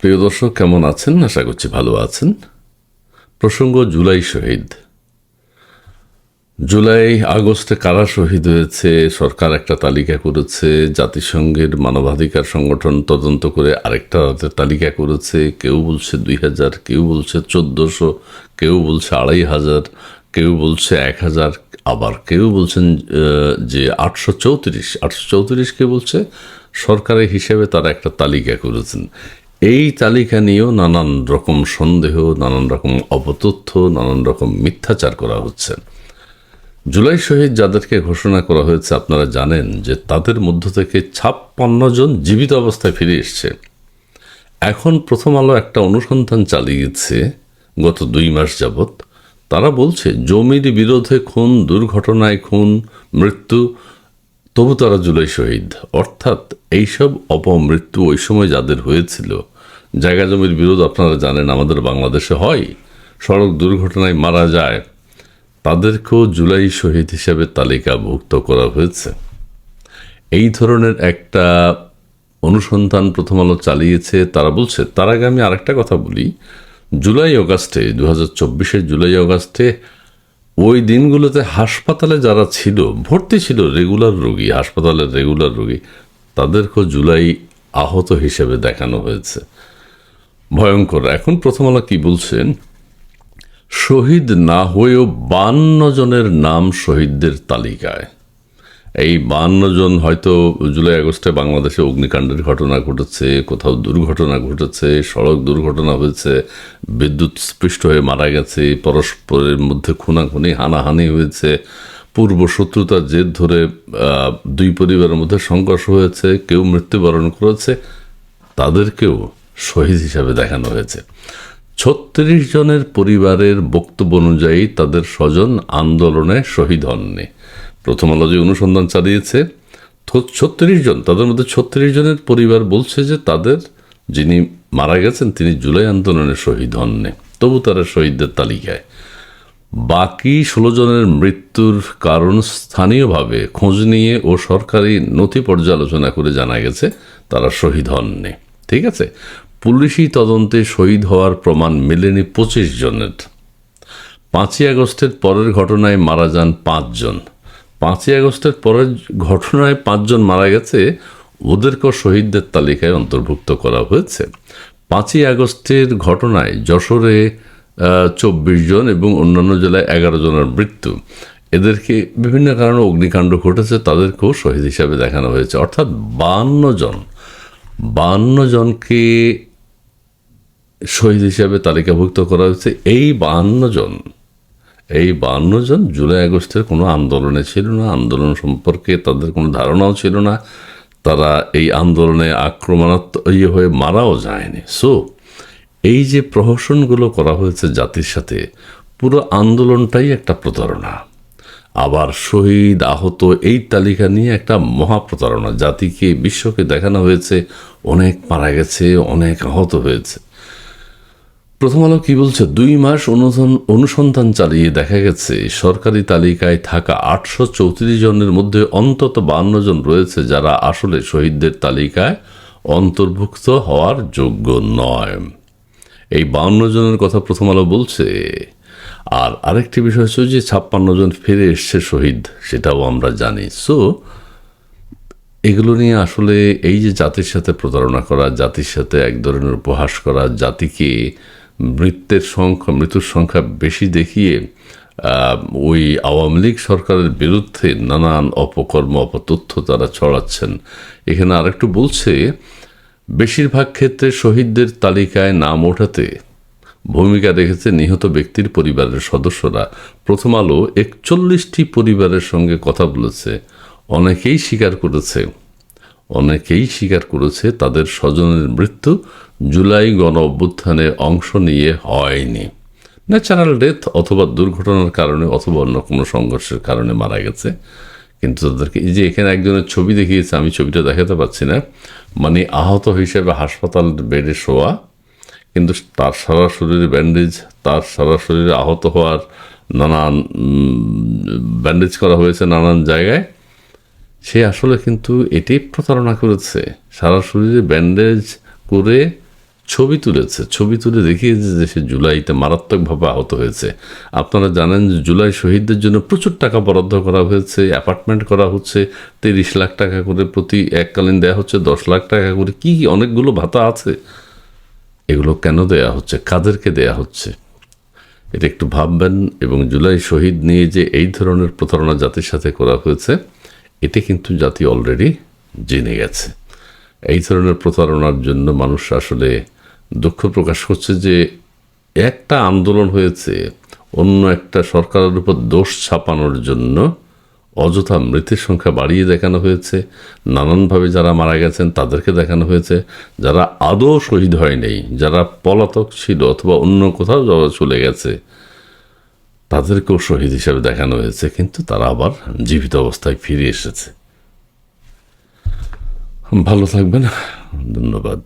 প্রিয় দর্শক, কেমন আছেন? আশা করছি ভালো আছেন। প্রসঙ্গ জুলাই শহীদ। জুলাই, আগস্টে কারা শহীদ হয়েছে? সরকার একটা তালিকা করেছে, জাতিসংঘের মানবাধিকার সংগঠন তদন্ত করে আরেকটা তালিকা করেছে, কেউ বলছে দুই হাজার, কেউ বলছে চোদ্দোশো, কেউ বলছে আড়াই হাজার, কেউ বলছে এক হাজার, আবার কেউ বলছেন যে আটশো চৌত্রিশ আটশো চৌত্রিশ কে বলছে? সরকারের হিসেবে তারা একটা তালিকা করেছেন। এই তালিকা নিয়েও নানান রকম সন্দেহ, নানান রকম অপতথ্য নানান রকম মিথ্যাচার করা হচ্ছে। জুলাই শহীদ যাদেরকে ঘোষণা করা হয়েছে, আপনারা জানেন যে তাদের মধ্য থেকে ছাপ্পান্ন জন জীবিত অবস্থায় ফিরে এসছে। এখন প্রথম আলো একটা অনুসন্ধান চালিয়েছে গত দুই মাস যাবৎ। তারা বলছে, জমির বিরোধে খুন, দুর্ঘটনায় খুন, মৃত্যু, তবু তারা জুলাই শহীদ। অর্থাৎ এইসব অপমৃত্যু ওই সময় যাদের হয়েছিল জায়গা জমির বিরোধ আপনারা জানেন, আমাদের বাংলাদেশে হয়। সড়ক দুর্ঘটনায় মারা যায়। তাদেরকেও জুলাই শহীদ হিসেবে তালিকাভুক্ত করা হয়েছে। এই ধরনের একটা অনুসন্ধান প্রথম আলো চালিয়েছে, তারা বলছে, তার আগে আমি আরেকটা কথা বলি। জুলাই অগাস্টে দু হাজার চব্বিশের জুলাই অগাস্টে, ওই দিনগুলোতে হাসপাতালে যারা ছিল, ভর্তি ছিল রেগুলার রোগী, হাসপাতালের রেগুলার রোগী, তাদেরকেও জুলাই আহত হিসেবে দেখানো হয়েছে। ভয়ঙ্কর। এখন প্রথম আলো কি বলছেন? শহীদ না হয়েও বান্ন জনের নাম শহীদদের তালিকায়। এই বান্ন জন হয়তো জুলাই, আগস্টে বাংলাদেশে অগ্নিকাণ্ডের ঘটনা ঘটেছে, কোথাও দুর্ঘটনা ঘটেছে, সড়ক দুর্ঘটনা হয়েছে, বিদ্যুৎ স্পৃষ্ট হয়ে মারা গেছে, পরস্পরের মধ্যে খুনাখুনি, হানাহানি হয়েছে, পূর্ব শত্রুতার জেদ ধরে দুই পরিবারের মধ্যে সংঘর্ষ হয়েছে, কেউ মৃত্যুবরণ করেছে, তাদেরকেও শহীদ হিসাবে দেখানো হয়েছে। ছত্রিশ জনের পরিবারের বক্তব্য অনুযায়ী তাদের স্বজন আন্দোলনে শহীদ হননি। প্রথম আলো যে অনুসন্ধান চালিয়েছে ছত্রিশ জন, তাদের মধ্যে ছত্রিশ জনের পরিবার বলছে যে তাদের যিনি মারা গেছেন, তিনি জুলাই আন্দোলনে শহীদ হননি। তবু তারা শহীদদের তালিকায়। বাকি ষোলো জনের মৃত্যুর কারণ স্থানীয়ভাবে খোঁজ নিয়ে ও সরকারি নথি পর্যালোচনা করে জানা গেছে, তারা শহীদ হননি। ঠিক আছে? পুলিশি তদন্তে শহীদ হওয়ার প্রমাণ মেলেনি পঁচিশ জনের। পাঁচই আগস্টের পরের ঘটনায় মারা যান পাঁচজন পাঁচই আগস্টের পরের ঘটনায় পাঁচজন মারা গেছে, ওদেরকেও শহীদদের তালিকায় অন্তর্ভুক্ত করা হয়েছে। পাঁচই আগস্টের ঘটনায় যশোরে চব্বিশ জন এবং অন্যান্য জেলায় এগারো জনের মৃত্যু। এদেরকে বিভিন্ন কারণে অগ্নিকাণ্ড ঘটেছে, তাদেরকেও শহীদ হিসাবে দেখানো হয়েছে। অর্থাৎ বান্ন জন, বান্ন জনকে শহীদ হিসাবে তালিকাভুক্ত করা হয়েছে। এই বাহান্ন জন, এই বাহান্ন জন জুলাই আগস্টের কোনো আন্দোলনে ছিল না, আন্দোলন সম্পর্কে তাদের কোনো ধারণাও ছিল না। তারা এই আন্দোলনে আক্রমণাত্মক ইয়ে হয়ে মারাও যায়নি। সো এই যে প্রহসনগুলো করা হয়েছে জাতির সাথে, পুরো আন্দোলনটাই একটা প্রতারণা। আবার শহীদ, আহত, এই তালিকা নিয়ে একটা মহাপ্রতারণা জাতিকে, বিশ্বকে দেখানো হয়েছে, অনেক মারা গেছে, অনেক আহত হয়েছে। প্রথম আলো কি বলছে? দুই মাস অনুসন- অনুসন্ধান চালিয়ে দেখা গেছে, সরকারি তালিকায় থাকা আটশো চৌত্রিশ জনের মধ্যে অন্তত বান্ন জন রয়েছে যারা আসলে শহীদদের তালিকায় অন্তর্ভুক্ত হওয়ার যোগ্য নয়। এই বাউন্ন জনের কথা প্রথম আলো বলছে। আর আরেকটি বিষয় হচ্ছে যে ছাপ্পান্ন জন ফিরে এসছে শহীদ, সেটাও আমরা জানি। সো এগুলো নিয়ে আসলে এই যে জাতির সাথে প্রতারণা করা, জাতির সাথে এক ধরনের উপহাস করা, জাতিকে মৃত্যুর সংখ্যা মৃত্যুর সংখ্যা বেশি দেখিয়ে ওই আওয়ামী লীগ সরকারের বিরুদ্ধে নানান অপকর্ম, অপতথ্য তারা ছড়াচ্ছেন। এখানে আরেকটু বলছে, বেশিরভাগ ক্ষেত্রে শহীদদের তালিকায় নাম ওঠাতে ভূমিকা রেখেছে নিহত ব্যক্তির পরিবারের সদস্যরা। প্রথম আলো একচল্লিশটি পরিবারের সঙ্গে কথা বলেছে, অনেকেই স্বীকার করেছে। অনেকেই স্বীকার করেছে তাদের স্বজনের মৃত্যু জুলাই গণ অভ্যুত্থানে অংশ নিয়ে হয়নি। ন্যাচারাল ডেথ অথবা দুর্ঘটনার কারণে অথবা অন্য কোনো সংঘর্ষের কারণে মারা গেছে। কিন্তু তাদেরকে এই যে এখানে একজনের ছবি দেখিয়েছে, আমি ছবিটা দেখাতে পাচ্ছি না। মানে আহত হিসেবে হাসপাতাল বেডে শোয়া, কিন্তু তার সারা শরীরে ব্যান্ডেজ, তার সারা শরীরে আহত হওয়ার নানান ব্যান্ডেজ করা হয়েছে নানান জায়গায়। সে আসলে কিন্তু এটি প্রতারণা করেছে। সারা শরীরে ব্যান্ডেজ করে ছবি তুলেছে। ছবি তুলে দেখিয়েছে যে সে জুলাইতে মারাত্মকভাবে আহত হয়েছে। আপনারা জানেন যে জুলাই শহীদদের জন্য প্রচুর টাকা বরাদ্দ করা হয়েছে, অ্যাপার্টমেন্ট করা হচ্ছে, তিরিশ লাখ টাকা করে প্রতি এককালীন দেওয়া হচ্ছে, দশ লাখ টাকা করে কি অনেকগুলো ভাতা আছে? এগুলো কেন দেয়া হচ্ছে? কাদেরকে দেয়া হচ্ছে? এটা একটু ভাববেন এবং জুলাই শহীদ নিয়ে যে এই ধরনের প্রতারণা জাতির সাথে করা হয়েছে এটি কিন্তু জাতি অলরেডি জেনে গেছে। এই ধরনের প্রতারণার জন্য মানুষ আসলে দুঃখ প্রকাশ করছে যে একটা আন্দোলন হয়েছে, অন্য একটা সরকারের উপর দোষ ছাপানোর জন্য অযথা মৃতের সংখ্যা বাড়িয়ে দেখানো হয়েছে। নানানভাবে যারা মারা গেছেন তাদেরকে দেখানো হয়েছে। যারা আদৌ শহীদ হয় হয়নি, যারা পলাতক ছিল অথবা অন্য কোথাও চলে গেছে তাদেরকেও শহীদ হিসেবে দেখানো হয়েছে, কিন্তু তারা আবার জীবিত অবস্থায় ফিরে এসেছে। ভালো থাকবেন। ধন্যবাদ।